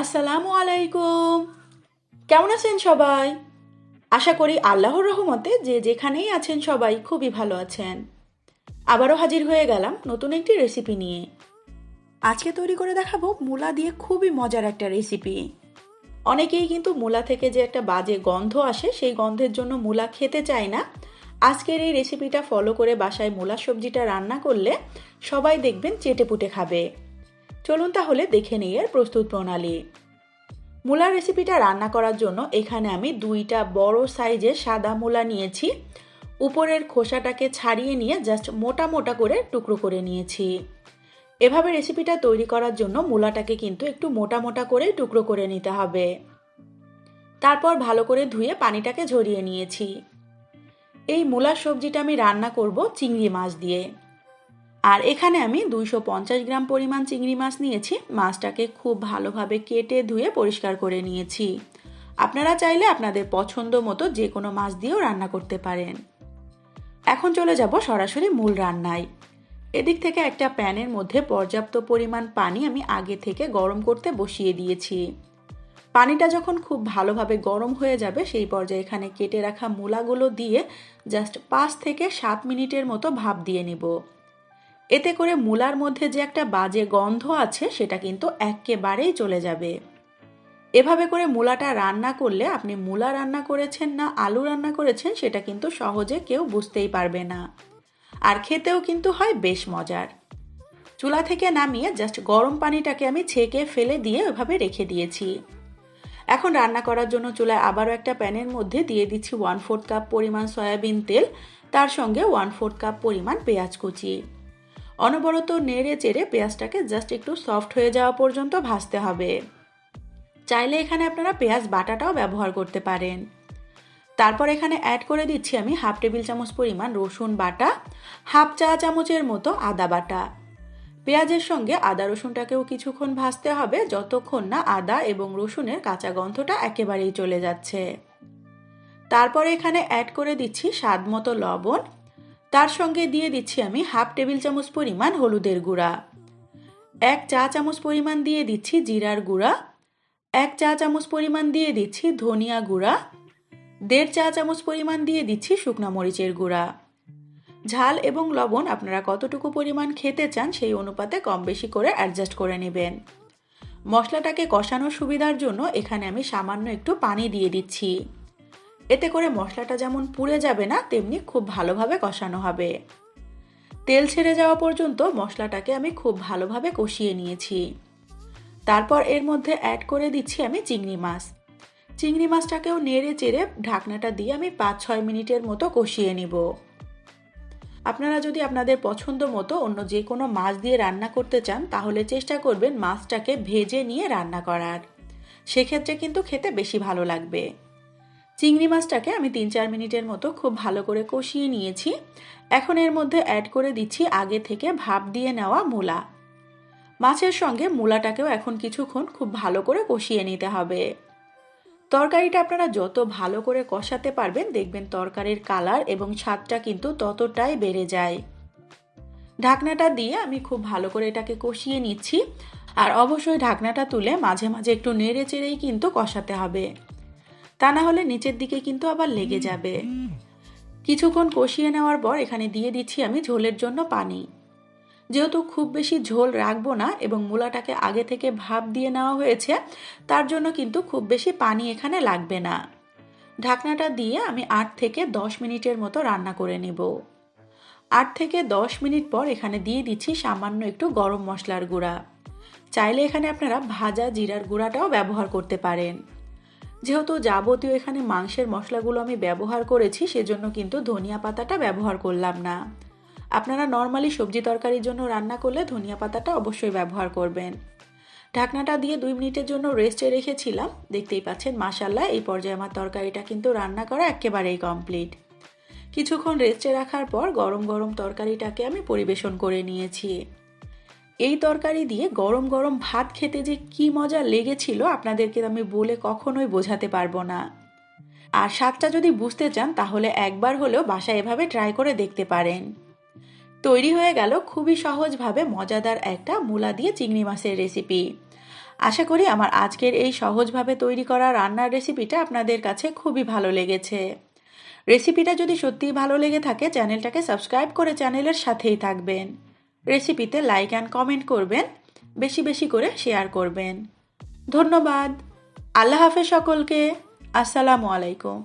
আসসালামু আলাইকুম। কেমন আছেন সবাই? আশা করি আল্লাহর রহমতে যে যেখানেই আছেন সবাই খুবই ভালো আছেন। আবারও হাজির হয়ে গেলাম নতুন একটি রেসিপি নিয়ে। আজকে তৈরি করে দেখাবো মূলা দিয়ে খুবই মজার একটা রেসিপি অনেকেই কিন্তু মূলা থেকে যে একটা বাজে গন্ধ আসে, সেই গন্ধের জন্য মূলা খেতে চায় না। আজকের এই রেসিপিটা ফলো করে বাসায় মূলা সবজিটা রান্না করলে সবাই দেখবেন চেটেপুটে খাবে। চলুন তাহলে দেখে নিই এর প্রস্তুত প্রণালী। মূলা রেসিপিটা রান্না করার জন্য এখানে আমি দুইটা বড় সাইজের সাদা মূলা নিয়েছি। উপরের খোসাটাকে ছাড়িয়ে নিয়ে জাস্ট মোটা মোটা করে টুকরো করে নিয়েছি। এভাবে রেসিপিটা তৈরি করার জন্য মূলাটাকে কিন্তু একটু মোটা মোটা করে টুকরো করে নিতে হবে। তারপর ভালো করে ধুয়ে পানিটাকে ঝরিয়ে নিয়েছি। এই মূলার সবজিটা আমি রান্না করব চিংড়ি মাছ দিয়ে। আর এখানে আমি দুইশো পঞ্চাশ গ্রাম পরিমাণ চিংড়ি মাছ নিয়েছি। মাছটাকে খুব ভালোভাবে কেটে ধুয়ে পরিষ্কার করে নিয়েছি। আপনারা চাইলে আপনাদের পছন্দ মতো যে কোনো মাছ দিয়েও রান্না করতে পারেন। এখন চলে যাব সরাসরি মূল রান্নায়। এদিক থেকে একটা প্যানের মধ্যে পর্যাপ্ত পরিমাণ পানি আমি আগে থেকে গরম করতে বসিয়ে দিয়েছি। পানিটা যখন খুব ভালোভাবে গরম হয়ে যাবে, সেই পর্যায়ে এখানে কেটে রাখা মূলাগুলো দিয়ে জাস্ট পাঁচ থেকে সাত মিনিটের মতো ভাপ দিয়ে নিব। এতে করে মূলার মধ্যে যে একটা বাজে গন্ধ আছে, সেটা কিন্তু একেবারেই চলে যাবে। এভাবে করে মূলাটা রান্না করলে আপনি মূলা রান্না করেছেন না আলু রান্না করেছেন, সেটা কিন্তু সহজে কেউ বুঝতেই পারবে না। আর খেতেও কিন্তু হয় বেশ মজার। চুলা থেকে নামিয়ে জাস্ট গরম পানিটাকে আমি ছেঁকে ফেলে দিয়ে ওইভাবে রেখে দিয়েছি। এখন রান্না করার জন্য চুলায় আবারও একটা প্যানের মধ্যে দিয়ে দিচ্ছি ওয়ান ফোর্থ কাপ পরিমাণ সয়াবিন তেল, তার সঙ্গে ওয়ান ফোর্থ কাপ পরিমাণ পেঁয়াজ কুচি। অনবরত নেড়ে চেড়ে পেঁয়াজটাকে জাস্ট একটু সফট হয়ে যাওয়া পর্যন্ত ভাজতে হবে। চাইলে এখানে আপনারা পেঁয়াজ বাটাটাও ব্যবহার করতে পারেন। তারপর এখানে অ্যাড করে দিচ্ছি আমি হাফ টেবিল চামচ পরিমাণ রসুন বাটা হাফ চা চামচের মতো আদা বাটা। পেঁয়াজের সঙ্গে আদা রসুনটাকেও কিছুক্ষণ ভাজতে হবে যতক্ষণ না আদা এবং রসুনের কাঁচা গন্ধটা একেবারেই চলে যাচ্ছে। তারপর এখানে অ্যাড করে দিচ্ছি স্বাদ মতো লবণ তার সঙ্গে দিয়ে দিচ্ছি আমি হাফ টেবিল চামচ পরিমাণ হলুদের গুঁড়া। এক চা চামচ পরিমাণ দিয়ে দিচ্ছি জিরার গুঁড়া। এক চা চামচ পরিমাণ দিয়ে দিচ্ছি ধনিয়া গুঁড়া। দেড় চা চামচ পরিমাণ দিয়ে দিচ্ছি শুকনা মরিচের গুঁড়া। ঝাল এবং লবণ আপনারা কতটুকু পরিমাণ খেতে চান সেই অনুপাতে কম বেশি করে অ্যাডজাস্ট করে নেবেন। মশলাটাকে কষানোর সুবিধার জন্য এখানে আমি সামান্য একটু পানি দিয়ে দিচ্ছি। এতে করে মশলাটা যেমন পুড়ে যাবে না, তেমনি খুব ভালোভাবে কষানো হবে। তেল ছেড়ে যাওয়া পর্যন্ত মশলাটাকে আমি খুব ভালোভাবে কষিয়ে নিয়েছি। তারপর এর মধ্যে অ্যাড করে দিচ্ছি আমি চিংড়ি মাছ। চিংড়ি মাছটাকেও নেড়ে চেড়ে ঢাকনাটা দিয়ে আমি পাঁচ ছয় মিনিটের মতো কষিয়ে নিব। আপনারা যদি আপনাদের পছন্দ মতো অন্য যে কোনো মাছ দিয়ে রান্না করতে চান, তাহলে চেষ্টা করবেন মাছটাকে ভেজে নিয়ে রান্না করার। সেক্ষেত্রে কিন্তু খেতে বেশি ভালো লাগবে। চিংড়ি মাছটাকে আমি তিন চার মিনিটের মতো খুব ভালো করে কষিয়ে নিয়েছি। এখন এর মধ্যে অ্যাড করে দিচ্ছি আগে থেকে ভাপ দিয়ে নেওয়া মূলা। মাছের সঙ্গে মূলাটাকেও এখন কিছুক্ষণ খুব ভালো করে কষিয়ে নিতে হবে। তরকারিটা আপনারা যত ভালো করে কষাতে পারবেন, দেখবেন তরকারির কালার এবং স্বাদটা কিন্তু ততটাই বেড়ে যায়। ঢাকনাটা দিয়ে আমি খুব ভালো করে এটাকে কষিয়ে নিচ্ছি। আর অবশ্যই ঢাকনাটা তুলে মাঝে মাঝে একটু নেড়ে চেড়েই কিন্তু কষাতে হবে। তা না হলে নিচের দিকে কিন্তু আবার লেগে যাবে। কিছুক্ষণ কষিয়ে নেওয়ার পর এখানে দিয়ে দিচ্ছি আমি ঝোলের জন্য পানি। যেহেতু খুব বেশি ঝোল রাখব না এবং মূলাটাকে আগে থেকে ভাপ দিয়ে নেওয়া হয়েছে, তার জন্য কিন্তু খুব বেশি পানি এখানে লাগবে না। ঢাকনাটা দিয়ে আমি আট থেকে দশ মিনিটের মতো রান্না করে নেব। আট থেকে দশ মিনিট পর এখানে দিয়ে দিচ্ছি সামান্য একটু গরম মশলার গুঁড়া। চাইলে এখানে আপনারা ভাজা জিরার গুঁড়াটাও ব্যবহার করতে পারেন। যেহেতু যাবতীয় এখানে মাংসের মশলাগুলো আমি ব্যবহার করেছি, সেজন্য কিন্তু ধনিয়া পাতাটা ব্যবহার করলাম না। আপনারা নর্মালি সবজি তরকারির জন্য রান্না করলে ধনিয়া পাতাটা অবশ্যই ব্যবহার করবেন। ঢাকনাটা দিয়ে দুই মিনিটের জন্য রেস্টে রেখেছিলাম। দেখতেই পাচ্ছেন মাসাল্লাহ এই পর্যায়ে আমার তরকারিটা কিন্তু রান্না করা একেবারেই কমপ্লিট। কিছুক্ষণ রেস্টে রাখার পর গরম গরম তরকারিটাকে আমি পরিবেশন করে নিয়েছি। এই তরকারি দিয়ে গরম গরম ভাত খেতে যে কি মজা লেগেছিল আপনাদেরকে আমি বলে কখনোই বোঝাতে পারব না। আর স্বাদটা যদি বুঝতে চান, তাহলে একবার হলেও বাসায় এভাবে ট্রাই করে দেখতে পারেন। তৈরি হয়ে গেল খুবই সহজভাবে মজাদার একটা মূলা দিয়ে চিংড়ি মাছের রেসিপি। আশা করি আমার আজকের এই সহজভাবে তৈরি করা রান্নার রেসিপিটা আপনাদের কাছে খুবই ভালো লেগেছে। রেসিপিটা যদি সত্যিই ভালো লেগে থাকে, চ্যানেলটাকে সাবস্ক্রাইব করে চ্যানেলের সাথেই থাকবেন। রেসিপিতে লাইক অ্যান্ড কমেন্ট করবেন, বেশি বেশি করে শেয়ার করবেন। ধন্যবাদ। আল্লাহ হাফেজ সকলকে। আসসালামু আলাইকুম।